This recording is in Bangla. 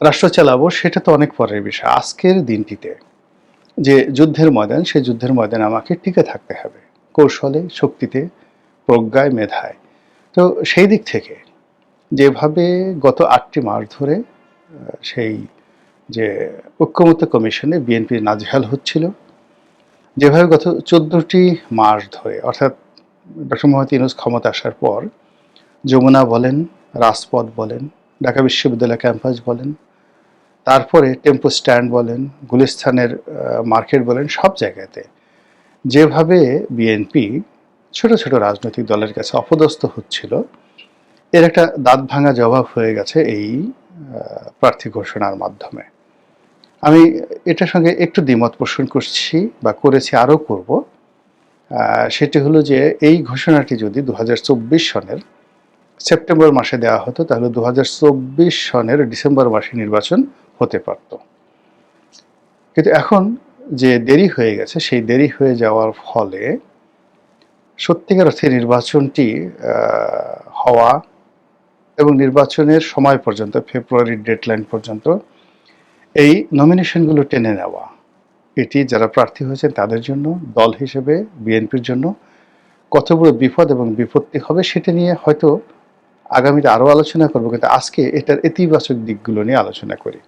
রাষ্ট্র চালাবো, সেটা তো অনেক পরের বিষয়। আজকের দিনটিতে যে যুদ্ধের ময়দান, সেই যুদ্ধের ময়দানে আমাকে টিকে থাকতে হবে। কৌশলে, শক্তিতে, প্রজ্ঞায়, মেধায়। তো সেই দিক থেকে যেভাবে গত আটটি মাস ধরে সেই যে ঐক্যমত্য কমিশনে বিএনপি নাজেহাল হচ্ছিল, যেভাবে গত চোদ্দটি মাস ধরে, অর্থাৎ ডক্টর মোহাম্মদ ইউনুস ক্ষমতা আসার পর, যমুনা বলেন, রাজপথ বলেন, ঢাকা বিশ্ববিদ্যালয় ক্যাম্পাস বলেন তারপরে টেম্পো স্ট্যান্ড বলেন, গুলিস্তানের মার্কেট বলেন, সব জায়গাতে যেভাবে বিএনপি ছোট ছোট রাজনৈতিক দলের কাছে অপদস্থ হচ্ছিল, এর একটা দাঁত ভাঙা জবাব হয়ে গেছে এই প্রার্থী ঘোষণার মাধ্যমে। আমি এটার সঙ্গে একটু দ্বিমত পোষণ করছি বা করেছি, আরও করব। সেটি হলো যে এই ঘোষণাটি যদি দু হাজার চব্বিশ সনের সেপ্টেম্বর মাসে দেওয়া হতো, তাহলে দু হাজার চব্বিশ সনের ডিসেম্বর মাসে নির্বাচন হতে পারত। কিন্তু এখন যে দেরি হয়ে গেছে, সেই দেরি হয়ে যাওয়ার ফলে সত্যিকার অর্থে নির্বাচনটি হওয়া এবং নির্বাচনের সময় পর্যন্ত ফেব্রুয়ারির ডেডলাইন পর্যন্ত এই নমিনেশনগুলো টেনে নেওয়া, এটি যারা প্রার্থী হয়েছেন তাদের জন্য, দল হিসেবে, বিএনপির জন্য কত বড় বিপদ এবং বিপত্তি হবে সেটা নিয়ে হয়তো আগামীতে আরও আলোচনা করব। কিন্তু আজকে এটার ইতিবাচক দিকগুলো নিয়ে আলোচনা করি।